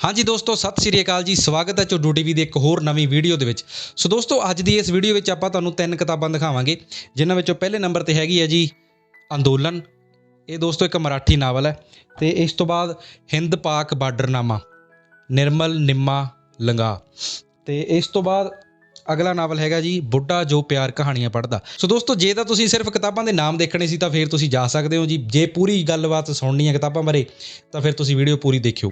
ਹਾਂਜੀ ਦੋਸਤੋ, ਸਤਿ ਸ੍ਰੀ ਅਕਾਲ ਜੀ। ਸਵਾਗਤ ਹੈ ਚੋਡੂ ਟੀਵੀ ਦੇ ਇੱਕ ਹੋਰ ਨਵੀਂ ਵੀਡੀਓ ਦੇ ਵਿੱਚ। ਸੋ ਦੋਸਤੋ, ਅੱਜ ਦੀ ਇਸ ਵੀਡੀਓ ਵਿੱਚ ਆਪਾਂ ਤੁਹਾਨੂੰ ਤਿੰਨ ਕਿਤਾਬਾਂ ਦਿਖਾਵਾਂਗੇ, ਜਿਨ੍ਹਾਂ ਵਿੱਚੋਂ ਪਹਿਲੇ ਨੰਬਰ ਤੇ ਹੈਗੀ ਹੈ ਜੀ, ਅੰਦੋਲਨ। ਇਹ ਦੋਸਤੋ, ਇੱਕ ਮਰਾਠੀ ਨਾਵਲ ਹੈ। ਤੇ ਇਸ ਤੋਂ ਬਾਅਦ ਹਿੰਦ ਪਾਕ ਬਾਰਡਰਨਾਮਾ ਨਿਰਮਲ ਨਿੰਮਾ ਲੰਗਾ। ਤੇ ਇਸ ਤੋਂ ਬਾਅਦ ਅਗਲਾ ਨਾਵਲ ਹੈਗਾ ਜੀ, ਬੁੱਢਾ ਜੋ ਪਿਆਰ ਕਹਾਣੀਆਂ ਪੜ੍ਹਦਾ। ਸੋ ਦੋਸਤੋ, ਜੇ ਤਾਂ ਤੁਸੀਂ ਸਿਰਫ ਕਿਤਾਬਾਂ ਦੇ ਨਾਮ ਦੇਖਣੇ ਸੀ, ਤਾਂ ਫਿਰ ਤੁਸੀਂ ਜਾ ਸਕਦੇ ਹੋ ਜੀ। ਜੇ ਪੂਰੀ ਗੱਲਬਾਤ ਸੁਣਨੀ ਹੈ ਕਿਤਾਬਾਂ ਬਾਰੇ, ਤਾਂ ਫਿਰ ਤੁਸੀਂ ਵੀਡੀਓ ਪੂਰੀ ਦੇਖਿਓ।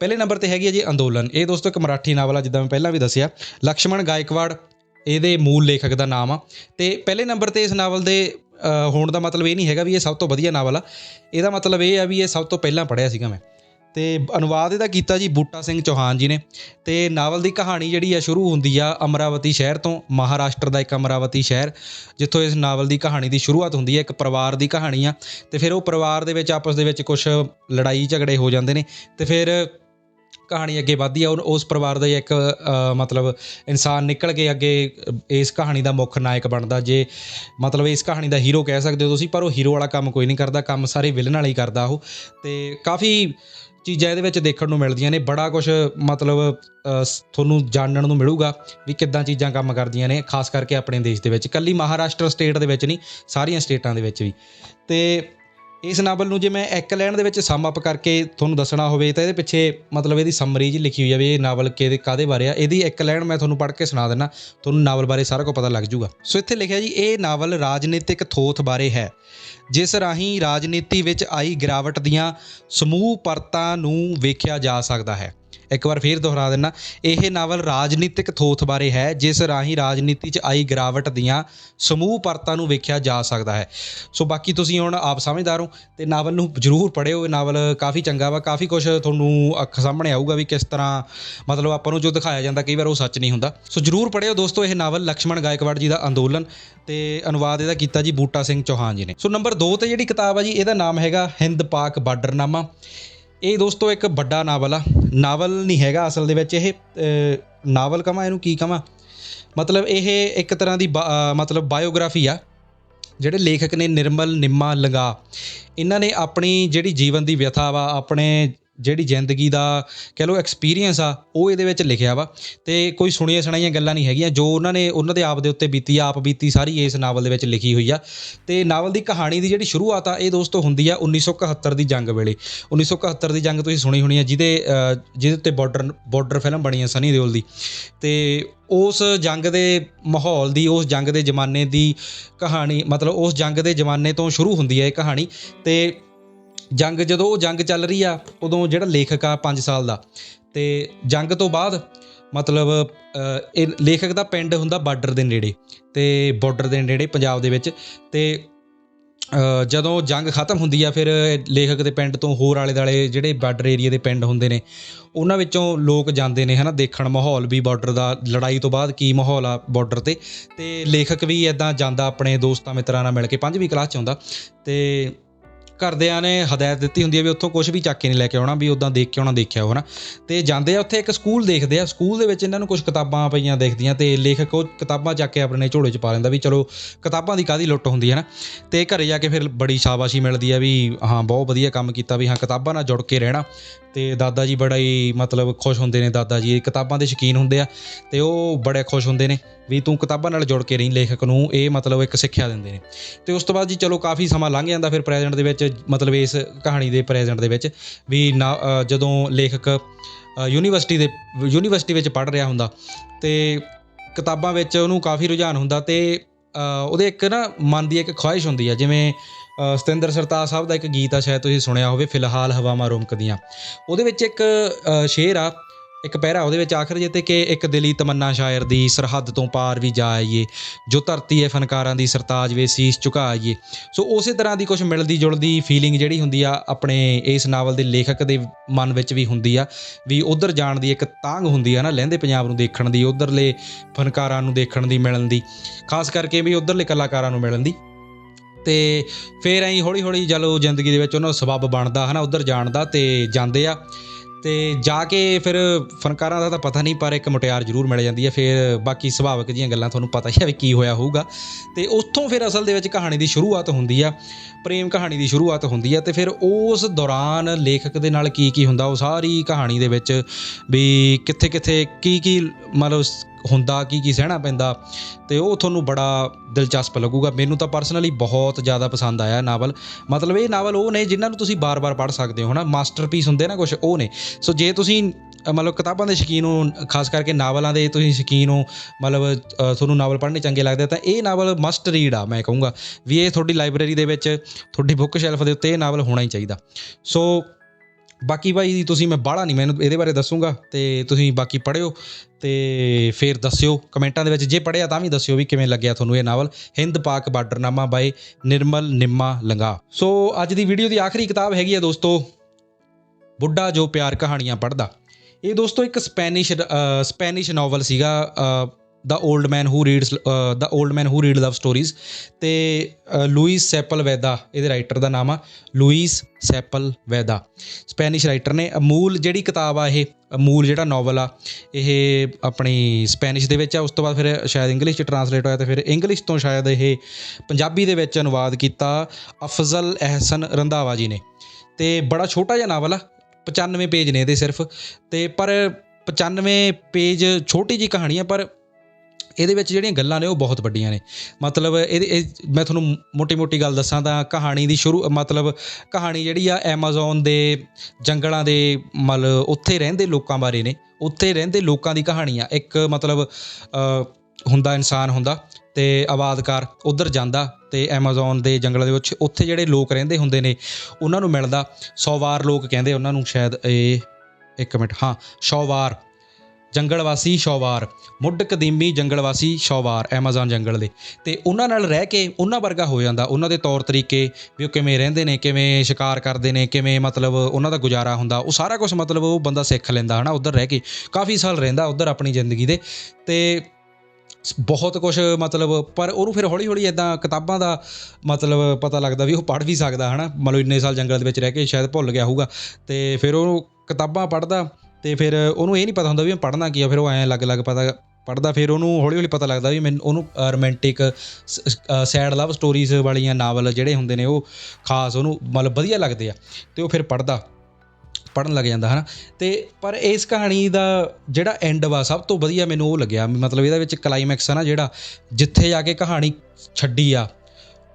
ਪਹਿਲੇ ਨੰਬਰ ਤੇ ਹੈਗੀ ਹੈ ਜੀ ਅੰਦੋਲਨ। ਇਹ ਦੋਸਤੋ ਇੱਕ ਮਰਾਠੀ ਨਾਵਲ ਆ, ਜਿੱਦਾਂ ਮੈਂ ਪਹਿਲਾਂ ਵੀ ਦੱਸਿਆ। ਲਕਸ਼ਮਣ ਗਾਇਕਵਾੜ, ਇਹਦੇ ਮੂਲ ਲੇਖਕ ਦਾ ਨਾਮ ਆ। ਤੇ ਪਹਿਲੇ ਨੰਬਰ ਤੇ ਇਸ ਨਾਵਲ ਦੇ ਹੋਣ ਦਾ ਮਤਲਬ ਇਹ ਨਹੀਂ ਹੈਗਾ ਵੀ ਇਹ ਸਭ ਤੋਂ ਵਧੀਆ ਨਾਵਲ ਆ। ਇਹਦਾ ਮਤਲਬ ਇਹ ਆ ਵੀ ਇਹ ਸਭ ਤੋਂ ਪਹਿਲਾਂ ਪੜ੍ਹਿਆ ਸੀਗਾ ਮੈਂ। ਤੇ ਅਨੁਵਾਦ ਇਹਦਾ ਕੀਤਾ ਜੀ ਬੂਟਾ ਸਿੰਘ ਚੌਹਾਨ ਜੀ ਨੇ। ਤੇ ਨਾਵਲ ਦੀ ਕਹਾਣੀ ਜਿਹੜੀ ਆ, ਸ਼ੁਰੂ ਹੁੰਦੀ ਆ ਅਮਰਾਵਤੀ ਸ਼ਹਿਰ ਤੋਂ, ਮਹਾਰਾਸ਼ਟਰ ਦਾ ਇੱਕ ਅਮਰਾਵਤੀ ਸ਼ਹਿਰ, ਜਿੱਥੋਂ ਇਸ ਨਾਵਲ ਦੀ ਕਹਾਣੀ ਦੀ ਸ਼ੁਰੂਆਤ ਹੁੰਦੀ ਹੈ ਇੱਕ ਪਰਿਵਾਰ ਦੀ ਕਹਾਣੀ ਆ। ਤੇ ਫਿਰ ਉਹ ਪਰਿਵਾਰ ਦੇ ਵਿੱਚ, ਆਪਸ ਦੇ ਵਿੱਚ ਕੁਝ ਲੜਾਈ ਝਗੜੇ ਹੋ ਜਾਂਦੇ ਨੇ। ਤੇ ਫਿਰ ਕਹਾਣੀ ਅੱਗੇ ਵਧਦੀ ਆ, ਉਹ- ਉਸ ਪਰਿਵਾਰ ਦਾ ਇੱਕ ਮਤਲਬ ਇਨਸਾਨ ਨਿਕਲ ਕੇ ਅੱਗੇ ਇਸ ਕਹਾਣੀ ਦਾ ਮੁੱਖ ਨਾਇਕ ਬਣਦਾ। ਜੇ ਮਤਲਬ ਇਸ ਕਹਾਣੀ ਦਾ ਹੀਰੋ ਕਹਿ ਸਕਦੇ ਹੋ ਤੁਸੀਂ, ਪਰ ਉਹ ਹੀਰੋ ਵਾਲਾ ਕੰਮ ਕੋਈ ਨਹੀਂ ਕਰਦਾ, ਕੰਮ ਸਾਰੇ ਵਿਲਨ ਵਾਲਾ ਹੀ ਕਰਦਾ ਉਹ। ਤੇ ਕਾਫੀ ਚੀਜ਼ਾਂ ਇਹਦੇ ਵਿੱਚ ਦੇਖਣ ਨੂੰ ਮਿਲਦੀਆਂ ਨੇ, ਬੜਾ ਕੁਝ ਮਤਲਬ ਤੁਹਾਨੂੰ ਜਾਣਨ ਨੂੰ ਮਿਲੂਗਾ ਵੀ ਕਿੱਦਾਂ ਚੀਜ਼ਾਂ ਕੰਮ ਕਰਦੀਆਂ ਨੇ, ਖਾਸ ਕਰਕੇ ਆਪਣੇ ਦੇਸ਼ ਦੇ ਵਿੱਚ। ਕੱਲੀ ਮਹਾਰਾਸ਼ਟਰ ਸਟੇਟ ਦੇ ਵਿੱਚ ਨਹੀਂ, ਸਾਰੀਆਂ ਸਟੇਟਾਂ ਦੇ ਵਿੱਚ ਵੀ। ਤੇ ਇਸ ਨਾਵਲ ਨੂੰ ਜੇ ਮੈਂ ਇੱਕ ਲਾਈਨ ਦੇ ਵਿੱਚ ਸਮ ਅਪ ਕਰਕੇ ਤੁਹਾਨੂੰ ਦੱਸਣਾ ਹੋਵੇ ਤਾਂ ਇਹਦੇ ਪਿੱਛੇ ਮਤਲਬ ਇਹਦੀ ਸਮਰੀ ਜੀ ਲਿਖੀ ਹੋਈ ਆ ਵੀ ਇਹ ਨਾਵਲ ਕਿਹਦੇ ਕਾਦੇ ਬਾਰੇ ਆ। ਇਹਦੀ ਇੱਕ ਲਾਈਨ ਮੈਂ ਤੁਹਾਨੂੰ ਪੜ੍ਹ ਕੇ ਸੁਣਾ ਦਿੰਦਾ ਤੁਹਾਨੂੰ ਨਾਵਲ ਬਾਰੇ ਸਾਰਾ ਕੁਝ ਪਤਾ ਲੱਗ ਜਾਊਗਾ। ਸੋ ਇੱਥੇ ਲਿਖਿਆ ਜੀ, ਇਹ ਨਾਵਲ ਰਾਜਨੀਤਿਕ ਥੋਥ ਬਾਰੇ ਹੈ। ਜਿਸ ਰਾਹੀਂ ਰਾਜਨੀਤੀ ਵਿੱਚ ਆਈ ਗਿਰਾਵਟ ਦੀਆਂ ਸਮੂਹ ਪਰਤਾਂ ਨੂੰ ਵੇਖਿਆ ਜਾ ਸਕਦਾ ਹੈ। ਇੱਕ ਵਾਰ ਫੇਰ ਦੁਹਰਾ ਦਿੰਨਾ। ਇਹ ਨਾਵਲ ਰਾਜਨੀਤਿਕ ਥੋਥ ਬਾਰੇ ਹੈ, ਜਿਸ ਰਾਹੀਂ ਰਾਜਨੀਤੀ 'ਚ ਆਈ ਗਿਰਾਵਟ ਦੀਆਂ ਸਮੂਹ ਪਰਤਾਂ ਨੂੰ ਵੇਖਿਆ ਜਾ ਸਕਦਾ ਹੈ। ਸੋ ਬਾਕੀ ਤੁਸੀਂ ਹੁਣ ਆਪ ਸਮਝਦਾਰ ਹੋ ਤੇ ਨਾਵਲ ਨੂੰ ਜ਼ਰੂਰ ਪੜ੍ਹਿਓ। ਇਹ ਨਾਵਲ ਕਾਫੀ ਚੰਗਾ ਵਾ, ਕਾਫੀ ਕੁਝ ਤੁਹਾਨੂੰ ਅੱਖ ਸਾਹਮਣੇ ਆਊਗਾ ਵੀ ਕਿਸ ਤਰ੍ਹਾਂ ਮਤਲਬ ਆਪਾਂ ਨੂੰ ਜੋ ਦਿਖਾਇਆ ਜਾਂਦਾ, ਕਈ ਵਾਰ ਉਹ ਸੱਚ ਨਹੀਂ ਹੁੰਦਾ। ਸੋ ਜ਼ਰੂਰ ਪੜ੍ਹਿਓ ਦੋਸਤੋ ਇਹ ਨਾਵਲ ਲਕਸ਼ਮਣ ਗਾਇਕਵਾੜ ਜੀ ਦਾ ਅੰਦੋਲਨ ਤੇ ਅਨੁਵਾਦ ਇਹਦਾ ਕੀਤਾ ਜੀ ਬੂਟਾ ਸਿੰਘ ਚੌਹਾਨ ਜੀ ਨੇ। ਸੋ ਨੰਬਰ 2 ਤੇ ਜਿਹੜੀ ਕਿਤਾਬ ਆ ਜੀ, ਇਹਦਾ ਨਾਮ ਹੈਗਾ ਹਿੰਦ ਪਾਕ ਬਾਰਡਰਨਾਮਾ ਇਹ ਦੋਸਤੋ ਇੱਕ ਵੱਡਾ ਨਾਵਲ ਆ। ਨਾਵਲ ਨਹੀਂ ਹੈਗਾ ਅਸਲ ਦੇ ਵਿੱਚ, ਇਹ ਨਾਵਲ ਕਮਾ ਇਹਨੂੰ ਕੀ ਕਮਾ ਮਤਲਬ ਇਹ ਇੱਕ ਤਰ੍ਹਾਂ ਦੀ ਬਾ- ਮਤਲਬ ਬਾਇਓਗ੍ਰਾਫੀ ਆ, ਜਿਹੜੇ ਲੇਖਕ ਨੇ ਨਿਰਮਲ ਨਿੰਮਾ ਲੰਗਾ। ਇਹਨਾਂ ਨੇ ਆਪਣੀ ਜਿਹੜੀ ਜੀਵਨ ਦੀ ਵਿਥਾ ਵਾ, ਆਪਣੇ ਜਿਹੜੀ ਜ਼ਿੰਦਗੀ ਦਾ ਕਹਿ ਲਓ ਐਕਸਪੀਰੀਅੰਸ ਆ, ਉਹ ਇਹਦੇ ਵਿੱਚ ਲਿਖਿਆ ਵਾ। ਤੇ ਕੋਈ ਸੁਣੀਆਂ ਸੁਣਾਈਆਂ ਗੱਲਾਂ ਨਹੀਂ ਹੈਗੀਆਂ, ਜੋ ਉਹਨਾਂ ਨੇ, ਉਹਨਾਂ ਦੇ ਆਪ ਦੇ ਉੱਤੇ ਬੀਤੀ, ਆਪ ਬੀਤੀ ਸਾਰੀ ਇਸ ਨਾਵਲ ਦੇ ਵਿੱਚ ਲਿਖੀ ਹੋਈ ਆ। ਤੇ ਨਾਵਲ ਦੀ ਕਹਾਣੀ ਦੀ ਜਿਹੜੀ ਸ਼ੁਰੂਆਤ ਆ, ਇਹ ਦੋਸਤੋ ਹੁੰਦੀ ਆ 1971 ਦੀ ਜੰਗ ਵੇਲੇ। 1971 ਦੀ ਜੰਗ ਤੁਸੀਂ ਸੁਣੀ ਹੋਣੀ ਆ, ਜਿਹਦੇ ਜਿਹਦੇ ਉੱਤੇ ਬਾਰਡਰ ਬਾਰਡਰ ਫਿਲਮ ਬਣੀ ਆ ਸਨੀ ਦਿਓਲ ਦੀ। ਤੇ ਉਸ ਜੰਗ ਦੇ ਮਾਹੌਲ ਦੀ, ਉਸ ਜੰਗ ਦੇ ਜ਼ਮਾਨੇ ਦੀ ਕਹਾਣੀ, ਮਤਲਬ ਉਸ ਜੰਗ ਦੇ ਜ਼ਮਾਨੇ ਤੋਂ ਸ਼ੁਰੂ ਹੁੰਦੀ ਹੈ ਇਹ ਕਹਾਣੀ। ਤੇ ਜੰਗ ਜਦੋਂ ਉਹ ਜੰਗ ਚੱਲ ਰਹੀ ਆ, ਉਦੋਂ ਜਿਹੜਾ ਲੇਖਕ ਆ 5 ਸਾਲ ਦਾ। ਤੇ ਜੰਗ ਤੋਂ ਬਾਅਦ ਮਤਲਬ ਇਹ ਲੇਖਕ ਦਾ ਪਿੰਡ ਹੁੰਦਾ ਬਾਰਡਰ ਦੇ ਨੇੜੇ, ਤੇ ਬਾਰਡਰ ਦੇ ਨੇੜੇ ਪੰਜਾਬ ਦੇ ਵਿੱਚ। ਤੇ ਜਦੋਂ ਜੰਗ ਖਤਮ ਹੁੰਦੀ ਆ, ਫਿਰ ਲੇਖਕ ਦੇ ਪਿੰਡ ਤੋਂ ਹੋਰ ਆਲੇ ਦਾਲੇ ਜਿਹੜੇ ਬਾਰਡਰ ਏਰੀਆ ਦੇ ਪਿੰਡ ਹੁੰਦੇ ਨੇ, ਉਹਨਾਂ ਵਿੱਚੋਂ ਲੋਕ ਜਾਂਦੇ ਨੇ, ਹਨਾ, ਦੇਖਣ ਮਾਹੌਲ ਵੀ ਬਾਰਡਰ ਦਾ, ਲੜਾਈ ਤੋਂ ਬਾਅਦ ਕੀ ਮਾਹੌਲ ਆ ਬਾਰਡਰ ਤੇ। ਤੇ ਲੇਖਕ ਵੀ ਇਦਾਂ ਜਾਂਦਾ, ਆਪਣੇ ਦੋਸਤਾਂ ਮਿੱਤਰਾਂ ਨਾਲ ਮਿਲ ਕੇ, ਪੰਜਵੀਂ ਕਲਾਸ ਚ ਹੁੰਦਾ ਤੇ ਘਰਦਿਆਂ ਨੇ ਹਦਾਇਤ ਦਿੱਤੀ ਹੁੰਦੀ ਹੈ ਵੀ ਉੱਥੋਂ ਕੁਝ ਵੀ ਚੱਕ ਕੇ ਨਹੀਂ ਲੈ ਕੇ ਆਉਣਾ, ਵੀ ਉਦਾਂ ਦੇਖ ਕੇ ਆਉਣਾ ਦੇਖਿਆ ਹੋ ਨਾ ਤੇ ਜਾਂਦੇ ਆ ਉੱਥੇ ਇੱਕ ਸਕੂਲ ਦੇਖਦੇ ਆ, ਸਕੂਲ ਦੇ ਵਿੱਚ ਇਹਨਾਂ ਨੂੰ ਕੁਝ ਕਿਤਾਬਾਂ ਪਈਆਂ ਦੇਖਦੀਆਂ ਤੇ ਲੇਖਕ ਉਹ ਕਿਤਾਬਾਂ ਚੱਕ ਕੇ ਆਪਣੇ ਝੋਲੇ 'ਚ ਪਾ ਲੈਂਦਾ ਵੀ ਚਲੋ ਕਿਤਾਬਾਂ ਦੀ ਕਾਦੀ ਲੁੱਟ ਹੁੰਦੀ ਹੈ ਨਾ ਤੇ ਘਰੇ ਜਾ ਕੇ ਫਿਰ ਬੜੀ ਸ਼ਾਬਾਸ਼ੀ ਮਿਲਦੀ ਆ ਵੀ ਹਾਂ, ਬਹੁਤ ਵਧੀਆ ਕੰਮ ਕੀਤਾ ਵੀ ਹਾਂ, ਕਿਤਾਬਾਂ ਨਾਲ ਜੁੜ ਕੇ ਰਹਿਣਾ। ਤੇ ਦਾਦਾ ਜੀ ਬੜਾ ਹੀ ਮਤਲਬ ਖੁਸ਼ ਹੁੰਦੇ ਨੇ ਦਾਦਾ ਜੀ ਕਿਤਾਬਾਂ ਦੇ ਸ਼ੌਕੀਨ ਹੁੰਦੇ ਆ ਤੇ ਉਹ ਬੜੇ ਖੁਸ਼ ਹੁੰਦੇ ਨੇ ਵੀ ਤੂੰ ਕਿਤਾਬਾਂ ਨਾਲ ਜੁੜ ਕੇ ਰਹੀ, ਲੇਖਕ ਨੂੰ ਇਹ ਮਤਲਬ ਇੱਕ ਸਿੱਖਿਆ ਦਿੰਦੇ ਨੇ। ਤੇ ਉਸ ਤੋਂ ਬਾਅਦ ਜੀ ਚਲੋ ਕਾਫੀ ਸਮਾਂ ਲੰਘ ਜਾਂਦਾ ਫਿਰ ਪ੍ਰੈਜ਼ੈਂਟ ਦੇ ਵਿੱਚ ਮਤਲਬ ਇਸ ਕਹਾਣੀ ਦੇ ਪ੍ਰੈਜ਼ੈਂਟ ਦੇ ਵਿੱਚ ਵੀ ਨਾ ਜਦੋਂ ਲੇਖਕ ਯੂਨੀਵਰਸਿਟੀ ਦੇ, ਯੂਨੀਵਰਸਿਟੀ ਵਿੱਚ ਪੜ੍ਹ ਰਿਹਾ ਹੁੰਦਾ ਤੇ ਕਿਤਾਬਾਂ ਵਿੱਚ ਉਹਨੂੰ ਕਾਫੀ ਰੁਝਾਨ ਹੁੰਦਾ ਤੇ ਉਹਦੇ ਇੱਕ ਨਾ ਮਨ ਦੀ ਇੱਕ ਖੁਆਇਸ਼ ਹੁੰਦੀ ਆ, ਜਿਵੇਂ ਸਤਿੰਦਰ ਸਰਤਾਜ ਸਾਹਿਬ ਦਾ ਇੱਕ ਗੀਤ ਆ, ਸ਼ਾਇਦ ਤੁਸੀਂ ਸੁਣਿਆ ਹੋਵੇ, ਫਿਲਹਾਲ ਹਵਾਵਾਂ ਰੋਮਕਦੀਆਂ। ਉਹਦੇ ਵਿੱਚ ਇੱਕ ਸ਼ੇਰ ਆ ਇੱਕ ਪਹਿਰਾ ਉਹਦੇ ਵਿੱਚ ਆਖਰ ਜੇ ਤੇ ਕਿ ਇੱਕ ਦਿਲੀ ਤਮੰਨਾ ਸ਼ਾਇਰ ਦੀ ਸਰਹੱਦ ਤੋਂ ਪਾਰ ਵੀ ਜਾ ਆਈਏ ਜੋ ਧਰਤੀ ਹੈ ਫਨਕਾਰਾਂ ਦੀ ਸਰਤਾਜ ਵੇ ਸੀਸ ਝੁਕਾ ਆਈਏ ਸੋ ਉਸੇ ਤਰ੍ਹਾਂ ਦੀ ਕੁਝ ਮਿਲਦੀ ਜੁਲਦੀ ਫੀਲਿੰਗ ਜਿਹੜੀ ਹੁੰਦੀ ਆ, ਆਪਣੇ ਇਸ ਨਾਵਲ ਦੇ ਲੇਖਕ ਦੇ ਮਨ ਵਿੱਚ ਵੀ ਹੁੰਦੀ ਆ, ਵੀ ਉਧਰ ਜਾਣ ਦੀ ਇੱਕ ਤਾਂਗ ਹੁੰਦੀ ਆ ਨਾ, ਲਹਿੰਦੇ ਪੰਜਾਬ ਨੂੰ ਦੇਖਣ ਦੀ, ਉਧਰਲੇ ਫਨਕਾਰਾਂ ਨੂੰ ਦੇਖਣ ਦੀ ਮਿਲਣ ਦੀ, ਖਾਸ ਕਰਕੇ ਵੀ ਉਧਰਲੇ ਕਲਾਕਾਰਾਂ ਨੂੰ ਮਿਲਣ ਦੀ। ਤੇ ਫਿਰ ਐਂ ਹੌਲੀ ਹੌਲੀ ਚਲੋ ਜ਼ਿੰਦਗੀ ਦੇ ਵਿੱਚ ਉਹਨਾਂ ਦਾ ਸਬੱਬ ਬਣਦਾ, ਹਨਾ, ਉਧਰ ਜਾਣ ਦਾ ਤੇ ਜਾਂਦੇ ਆ। ਤੇ ਜਾ ਕੇ ਫਿਰ ਫਨਕਾਰਾਂ ਦਾ ਤਾਂ ਪਤਾ ਨਹੀਂ, ਪਰ ਇੱਕ ਮੁਟਿਆਰ ਜ਼ਰੂਰ ਮਿਲ ਜਾਂਦੀ ਹੈ। ਫਿਰ ਬਾਕੀ ਸੁਭਾਵਿਕ ਜੀਆਂ ਗੱਲਾਂ ਤੁਹਾਨੂੰ ਪਤਾ ਹੀ ਹੈ ਵੀ ਕੀ ਹੋਇਆ ਹੋਊਗਾ। ਤੇ ਉੱਥੋਂ ਫਿਰ ਅਸਲ ਦੇ ਵਿੱਚ ਕਹਾਣੀ ਦੀ ਸ਼ੁਰੂਆਤ ਹੁੰਦੀ ਆ, ਪ੍ਰੇਮ ਕਹਾਣੀ ਦੀ ਸ਼ੁਰੂਆਤ ਹੁੰਦੀ ਆ, ਤੇ ਫਿਰ ਉਸ ਦੌਰਾਨ ਲੇਖਕ ਦੇ ਨਾਲ ਕੀ ਕੀ ਹੁੰਦਾ, ਉਹ ਸਾਰੀ ਕਹਾਣੀ ਦੇ ਵਿੱਚ ਵੀ ਕਿੱਥੇ ਕਿੱਥੇ ਕੀ ਕੀ ਮਤਲਬ ਹੁੰਦਾ ਕੀ ਕੀ ਸਹਿਣਾ ਪੈਂਦਾ, ਤੇ ਉਹ ਤੁਹਾਨੂੰ ਬੜਾ ਦਿਲਚਸਪ ਲੱਗੂਗਾ। ਮੈਨੂੰ ਤਾਂ ਪਰਸਨਲੀ ਬਹੁਤ ਜ਼ਿਆਦਾ ਪਸੰਦ ਆਇਆ ਨਾਵਲ ਮਤਲਬ ਇਹ ਨਾਵਲ ਉਹ ਨੇ ਜਿਨ੍ਹਾਂ ਨੂੰ ਤੁਸੀਂ ਬਾਰ-ਬਾਰ ਪੜ੍ਹ ਸਕਦੇ ਹੋ, ਹਨਾ? ਮਾਸਟਰਪੀਸ ਹੁੰਦੇ ਨਾ ਕੁਝ ਉਹ ਨੇ। ਸੋ ਜੇ ਤੁਸੀਂ ਮਤਲਬ ਕਿਤਾਬਾਂ ਦੇ ਸ਼ੌਕੀਨ ਹੋ, ਖਾਸ ਕਰਕੇ ਨਾਵਲਾਂ ਦੇ ਤੁਸੀਂ ਸ਼ੌਕੀਨ ਹੋ, ਮਤਲਬ ਤੁਹਾਨੂੰ ਨਾਵਲ ਪੜ੍ਹਨੇ ਚੰਗੇ ਲੱਗਦੇ ਤਾਂ ਇਹ ਨਾਵਲ ਮਸਟ ਰੀਡ ਆ, ਮੈਂ ਕਹੂੰਗਾ। ਵੀ ਇਹ ਤੁਹਾਡੀ ਲਾਇਬ੍ਰੇਰੀ ਦੇ ਵਿੱਚ, ਤੁਹਾਡੀ ਬੁੱਕ ਸ਼ੈਲਫ ਦੇ ਉੱਤੇ ਇਹ ਨਾਵਲ ਹੋਣਾ ਹੀ ਚਾਹੀਦਾ। ਸੋ ਬਾਕੀ ਭਾਈ ਤੁਸੀਂ ਮੈਂ ਬਾਹਲਾ ਨਹੀਂ ਮੈਨੂੰ ਇਹਦੇ ਬਾਰੇ ਦੱਸੂਗਾ ਤੇ ਤੁਸੀਂ ਬਾਕੀ ਪੜ੍ਹਿਓ ਤੇ ਫਿਰ ਦੱਸਿਓ ਕਮੈਂਟਾਂ ਦੇ ਵਿੱਚ। ਜੇ ਪੜ੍ਹਿਆ ਤਾਂ ਵੀ ਦੱਸਿਓ ਵੀ ਕਿਵੇਂ ਲੱਗਿਆ ਤੁਹਾਨੂੰ ਇਹ ਨਾਵਲ। ਹਿੰਦ ਪਾਕ ਬਾਰਡਰਨਾਮਾ ਬਾਈ ਨਿਰਮਲ ਨਿੰਮਾ ਲੰਗਾ। ਸੋ ਅੱਜ ਦੀ ਵੀਡੀਓ ਦੀ ਆਖਰੀ ਕਿਤਾਬ ਹੈਗੀ ਹੈ ਦੋਸਤੋ, ਬੁੱਢਾ ਜੋ ਪਿਆਰ ਕਹਾਣੀਆਂ ਪੜ੍ਹਦਾ। ਇਹ ਦੋਸਤੋ ਇੱਕ ਸਪੈਨਿਸ਼ ਸਪੈਨਿਸ਼ ਨਾਵਲ ਸੀਗਾ ਦਾ old man who reads the old man who read love stories ਤੇ ਅ, ਲੂਈਸ ਸੈਪਲ ਵੈਦਾ ਇਹਦੇ ਰਾਈਟਰ ਦਾ ਨਾਮ ਆ Luis Sepulveda Spanish writer ਨੇ ਅਮੂਲ ਜਿਹੜੀ ਕਿਤਾਬ ਆ ਇਹ ਅਮੂਲ ਜਿਹੜਾ ਨੋਵਲ ਆ ਇਹ ਆਪਣੀ ਸਪੈਨਿਸ਼ ਦੇ ਵਿੱਚ ਆ ਉਸ ਤੋਂ ਬਾਅਦ ਫਿਰ ਸ਼ਾਇਦ ਇੰਗਲਿਸ਼ ਚ ਟਰਾਂਸਲੇਟ ਹੋਇਆ ਤੇ ਫਿਰ ਇੰਗਲਿਸ਼ ਤੋਂ ਸ਼ਾਇਦ ਇਹ ਪੰਜਾਬੀ ਦੇ ਵਿੱਚ ਅਨੁਵਾਦ ਕੀਤਾ ਅਫਜ਼ਲ ਅਹਿਸਨ ਰੰਧਾਵਾ ਜੀ ਨੇ। ਤੇ ਬੜਾ ਛੋਟਾ ਜਿਹਾ ਨਾਵਲ ਆ 95 ਪੇਜ ਨੇ ਇਹਦੇ ਸਿਰਫ। ਤੇ ਪਰ 95 ਪੇਜ ਛੋਟੀ ਜੀ ਕਹਾਣੀ ਆ ਪਰ ਇਹਦੇ ਵਿੱਚ ਜਿਹੜੀਆਂ ਗੱਲਾਂ ਨੇ ਉਹ ਬਹੁਤ ਵੱਡੀਆਂ ਨੇ। ਮਤਲਬ ਇਹਦੇ ਇਹ ਮੈਂ ਤੁਹਾਨੂੰ ਮੋਟੀ-ਮੋਟੀ ਗੱਲ ਦੱਸਾਂ ਤਾਂ ਕਹਾਣੀ ਦੀ ਸ਼ੁਰੂ, ਮਤਲਬ ਕਹਾਣੀ ਜਿਹੜੀ ਆ ਐਮਾਜ਼ੋਨ ਦੇ ਜੰਗਲਾਂ ਦੇ ਮਲ ਉੱਥੇ ਰਹਿੰਦੇ ਲੋਕਾਂ ਬਾਰੇ ਨੇ। ਉੱਥੇ ਰਹਿੰਦੇ ਲੋਕਾਂ ਦੀ ਕਹਾਣੀ ਆ। ਇੱਕ ਮਤਲਬ ਹੁੰਦਾ ਇਨਸਾਨ ਹੁੰਦਾ ਤੇ ਆਬਾਦਕਾਰ ਉਧਰ ਜਾਂਦਾ ਤੇ ਐਮਾਜ਼ੋਨ ਦੇ ਜੰਗਲਾਂ ਦੇ ਵਿੱਚ ਉੱਥੇ ਜਿਹੜੇ ਲੋਕ ਰਹਿੰਦੇ ਹੁੰਦੇ ਨੇ, ਉਹਨਾਂ ਨੂੰ ਮਿਲਦਾ। ਸੌਵਾਰ ਲੋਕ ਕਹਿੰਦੇ ਉਹਨਾਂ ਨੂੰ ਸ਼ਾਇਦ ਇਹ, ਇੱਕ ਮਿੰਟ, ਹਾਂ ਸ਼ੌਵਾਰ ਵਾਰ ਵਾਸੀ ਸ਼ੌਵਾਰ, ਮੁੱਢ ਕਦੀਮੀ ਜੰਗਲ ਵਾਸੀ ਸ਼ੌਵਾਰ ਐਮਾਜ਼ਾਨ ਜੰਗਲ ਦੇ। ਤੇ ਉਹਨਾਂ ਨਾਲ ਰਹਿ ਕੇ ਉਹਨਾਂ ਵਰਗਾ ਹੋ ਜਾਂਦਾ। ਉਹਨਾਂ ਦੇ ਤੌਰ ਤਰੀਕੇ ਵੀ ਉਹ ਕਿਵੇਂ ਰਹਿੰਦੇ ਨੇ, ਕਿਵੇਂ ਸ਼ਿਕਾਰ ਕਰਦੇ ਨੇ, ਕਿਵੇਂ ਮਤਲਬ ਉਹਨਾਂ ਦਾ ਗੁਜ਼ਾਰਾ ਹੁੰਦਾ, ਉਹ ਸਾਰਾ ਕੁਝ ਮਤਲਬ ਉਹ ਬੰਦਾ ਸਿੱਖ ਲੈਂਦਾ, ਹਨਾ, ਉਧਰ ਰਹਿ ਕੇ। ਕਾਫੀ ਸਾਲ ਰਹਿੰਦਾ ਉਧਰ ਆਪਣੀ ਜ਼ਿੰਦਗੀ ਦੇ। ਤੇ ਬਹੁਤ ਕੁਝ ਮਤਲਬ, ਪਰ ਉਹਨੂੰ ਫਿਰ ਹੌਲੀ ਹੌਲੀ ਇਦਾਂ ਕਿਤਾਬਾਂ ਦਾ ਮਤਲਬ ਪਤਾ ਲੱਗਦਾ ਵੀ ਉਹ ਪੜ੍ਹ ਵੀ ਸਕਦਾ, ਹਨਾ। ਮਤਲਬ ਇੰਨੇ ਸਾਲ ਜੰਗਲ ਦੇ ਵਿੱਚ ਰਹਿ ਕੇ ਸ਼ਾਇਦ ਭੁੱਲ ਗਿਆ ਹੋਊਗਾ। ਤੇ ਫਿਰ ਉਹ ਕਿਤਾਬਾਂ ਪੜ੍ਹਦਾ। ਤੇ ਫਿਰ ਉਹਨੂੰ ਇਹ ਨਹੀਂ ਪਤਾ ਹੁੰਦਾ ਵੀ ਮੈਂ ਪੜ੍ਹਨਾ ਕੀ ਆ, ਫਿਰ ਉਹ ਐਂ ਅਲੱਗ-ਅਲੱਗ ਪਤਾ ਪੜ੍ਹਦਾ, ਫਿਰ ਉਹਨੂੰ ਹੌਲੀ ਹੌਲੀ ਪਤਾ ਲੱਗਦਾ ਵੀ ਮੈਨੂੰ ਉਹਨੂੰ ਰੋਮਾਂਟਿਕ ਸੈਡ ਲਵ ਸਟੋਰੀਜ਼ ਵਾਲੀਆਂ ਨਾਵਲ ਜਿਹੜੇ ਹੁੰਦੇ ਨੇ ਉਹ ਖਾਸ ਉਹਨੂੰ ਮਤਲਬ ਵਧੀਆ ਲੱਗਦੇ ਆ ਤੇ ਉਹ ਫਿਰ ਪੜ੍ਹਦਾ ਪੜਨ ਲੱਗ ਜਾਂਦਾ, ਹਨਾ? ਤੇ ਪਰ ਇਸ ਕਹਾਣੀ ਦਾ ਜਿਹੜਾ ਐਂਡ ਵਾ, ਸਭ ਤੋਂ ਵਧੀਆ ਮੈਨੂੰ ਉਹ ਲੱਗਿਆ, ਮਤਲਬ ਇਹਦੇ ਵਿੱਚ ਕਲਾਈਮੈਕਸ ਹੈ ਨਾ ਜਿਹੜਾ ਜਿੱਥੇ ਜਾ ਕੇ ਕਹਾਣੀ ਛੱਡੀ ਆ,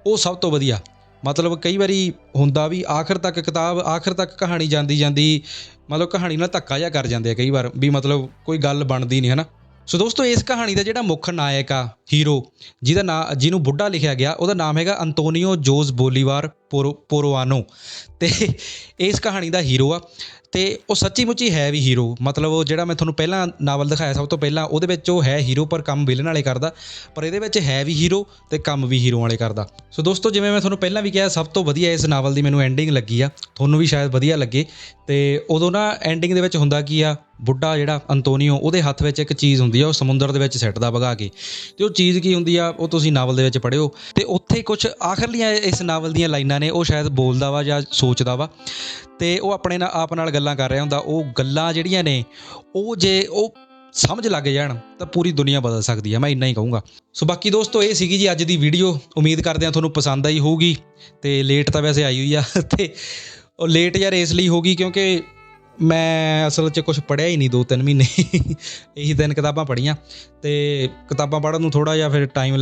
ਉਹ ਸਭ ਤੋਂ ਵਧੀਆ। ਮਤਲਬ ਕਈ ਵਾਰੀ ਹੁੰਦਾ ਵੀ ਆਖਰ ਤੱਕ ਕਿਤਾਬ, ਆਖਰ ਤੱਕ ਕਹਾਣੀ ਜਾਂਦੀ ਜਾਂਦੀ, ਮਤਲਬ ਕਹਾਣੀ ਨਾਲ ਧੱਕਾ ਜਿਹਾ ਕਰ ਜਾਂਦੇ ਆ ਕਈ ਵਾਰ, ਵੀ ਮਤਲਬ ਕੋਈ ਗੱਲ ਬਣਦੀ ਨਹੀਂ, ਹਨਾ? ਸੋ ਦੋਸਤੋ, ਇਸ ਕਹਾਣੀ ਦਾ ਜਿਹੜਾ ਮੁੱਖ ਨਾਇਕ ਆ, ਹੀਰੋ, ਜਿਹਦਾ ਨਾਂ, ਜਿਹਨੂੰ ਬੁੱਢਾ ਲਿਖਿਆ ਗਿਆ, ਉਹਦਾ ਨਾਮ ਹੈਗਾ ਅੰਤੋਨੀਓ ਜੋਜ਼ ਬੋਲੀਵਾਰ। ਪੋਰੋਆਨੋ। ਤੇ ਇਸ ਕਹਾਣੀ ਦਾ ਹੀਰੋ ਆ। ਤੇ ਉਹ ਸੱਚੀ ਮੁੱਚੀ ਹੈ ਵੀ ਹੀਰੋ ਮਤਲਬ ਉਹ ਜਿਹੜਾ ਮੈਂ ਤੁਹਾਨੂੰ ਪਹਿਲਾਂ ਨਾਵਲ ਦਿਖਾਇਆ ਸਭ ਤੋਂ ਪਹਿਲਾਂ, ਉਹਦੇ ਵਿੱਚ ਉਹ ਹੈ ਹੀਰੋ ਪਰ ਕੰਮ ਵਿਲਨ ਵਾਲੇ ਕਰਦਾ। ਪਰ ਇਹਦੇ ਵਿੱਚ ਹੈ ਵੀ ਹੀਰੋ ਤੇ ਕੰਮ ਵੀ ਹੀਰੋ ਵਾਲੇ ਕਰਦਾ। ਸੋ ਦੋਸਤੋ, ਜਿਵੇਂ ਮੈਂ ਤੁਹਾਨੂੰ ਪਹਿਲਾਂ ਵੀ ਕਿਹਾ, ਸਭ ਤੋਂ ਵਧੀਆ ਇਸ ਨਾਵਲ ਦੀ ਮੈਨੂੰ ਐਂਡਿੰਗ ਲੱਗੀ ਆ। ਤੁਹਾਨੂੰ ਵੀ ਸ਼ਾਇਦ ਵਧੀਆ ਲੱਗੇ। ਤੇ ਉਦੋਂ ਨਾ ਐਂਡਿੰਗ ਦੇ ਵਿੱਚ ਹੁੰਦਾ ਕੀ ਆ? ਬੁੱਢਾ ਜਿਹੜਾ ਅੰਤੋਨੀਓ, ਉਹਦੇ ਹੱਥ ਵਿੱਚ ਇੱਕ ਚੀਜ਼ ਹੁੰਦੀ ਆ, ਉਹ ਸਮੁੰਦਰ ਦੇ ਵਿੱਚ ਸਿੱਟਦਾ ਵਗਾ ਕੇ। ਤੇ ਉਹ ਚੀਜ਼ ਕੀ ਹੁੰਦੀ ਆ? ਉਹ ਤੁਸੀਂ ਨਾਵਲ ਦੇ ਵਿੱਚ ਪੜ੍ਹਿਓ। ਤੇ ਉੱਥੇ ਕੁਝ ਆਖਰਲੀਆਂ ਇਸ ਨਾਵਲ ਦੀਆਂ ਲਾਈਨਾਂ ਨੇ ਉਹ ਸ਼ਾਇਦ ਬੋਲਦਾ ਵਾ ਜਾਂ ਸੋਚਦਾ ਵਾ ਤੇ ਉਹ ਆਪਣੇ ਨਾਲ ਆਪ ਨਾਲ ਗੱਲਾਂ ਕਰ ਰਿਹਾ ਹੁੰਦਾ, ਉਹ ਗੱਲਾਂ ਜਿਹੜੀਆਂ ਨੇ, ਉਹ ਜੇ ਉਹ ਸਮਝ ਲੱਗ ਜਾਣ ਤਾਂ ਪੂਰੀ ਦੁਨੀਆ ਬਦਲ ਸਕਦੀ ਹੈ ਮੈਂ ਇੰਨਾ ਹੀ ਕਹੂੰਗਾ। ਸੋ ਬਾਕੀ ਦੋਸਤੋ, ਇਹ ਸੀਗੀ ਜੀ ਅੱਜ ਦੀ ਵੀਡੀਓ ਉਮੀਦ ਕਰਦੇ ਹਾਂ ਤੁਹਾਨੂੰ ਪਸੰਦ ਆਈ ਹੋਊਗੀ ਤੇ ਲੇਟ ਤਾਂ ਵੈਸੇ ਆਈ ਹੋਈ ਆ, ਤੇ ਉਹ ਲੇਟ ਯਾਰ ਇਸ ਲਈ ਹੋਗੀ ਕਿਉਂਕਿ ਮੈਂ ਅਸਲ 'ਚ ਕੁਝ ਪੜ੍ਹਿਆ ਹੀ ਨਹੀਂ ਦੋ ਤਿੰਨ ਮਹੀਨੇ। ਇਹੀ ਤਿੰਨ ਕਿਤਾਬਾਂ ਪੜ੍ਹੀਆਂ ਤੇ ਕਿਤਾਬਾਂ ਪੜ੍ਹਨ ਨੂੰ ਥੋੜਾ ਜਿਹਾ ਫਿਰ ਟਾਈਮ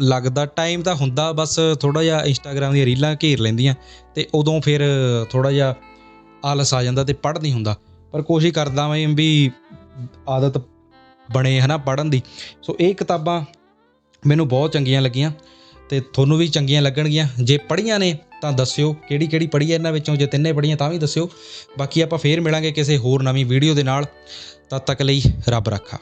ਲੱਗਦਾ ਟਾਈਮ ਤਾਂ ਹੁੰਦਾ, ਬਸ ਥੋੜਾ ਜਿਹਾ ਇੰਸਟਾਗ੍ਰam ਦੀਆਂ ਰੀਲਾਂ ਘੇਰ ਲੈਂਦੀਆਂ ਤੇ ਉਦੋਂ ਫਿਰ ਥੋੜਾ ਜਿਹਾ ਆਲਸ ਆ ਜਾਂਦਾ ਤੇ ਪੜ੍ਹ ਨਹੀਂ ਹੁੰਦਾ। ਪਰ ਕੋਸ਼ਿਸ਼ ਕਰਦਾ ਮੈਂ ਵੀ ਆਦਤ ਬਣੇ ਹਨਾ ਪੜ੍ਹਨ ਦੀ। ਸੋ ਇਹ ਕਿਤਾਬਾਂ ਮੈਨੂੰ ਬਹੁਤ ਚੰਗੀਆਂ ਲੱਗੀਆਂ ਤੇ ਤੁਹਾਨੂੰ ਵੀ ਚੰਗੀਆਂ ਲੱਗਣਗੀਆਂ। ਜੇ ਪੜ੍ਹੀਆਂ ਨੇ ਤਾਂ ਦੱਸਿਓ ਕਿਹੜੀ ਕਿਹੜੀ ਪੜ੍ਹੀ ਹੈ ਇਹਨਾਂ ਵਿੱਚੋਂ, ਜੇ ਤਿੰਨੇ ਪੜ੍ਹੀਆਂ ਤਾਂ ਵੀ ਦੱਸਿਓ। ਬਾਕੀ ਆਪਾਂ ਫੇਰ ਮਿਲਾਂਗੇ ਕਿਸੇ ਹੋਰ ਨਵੀਂ ਵੀਡੀਓ ਦੇ ਨਾਲ। ਤਦ ਤੱਕ ਲਈ ਰੱਬ ਰੱਖਾ।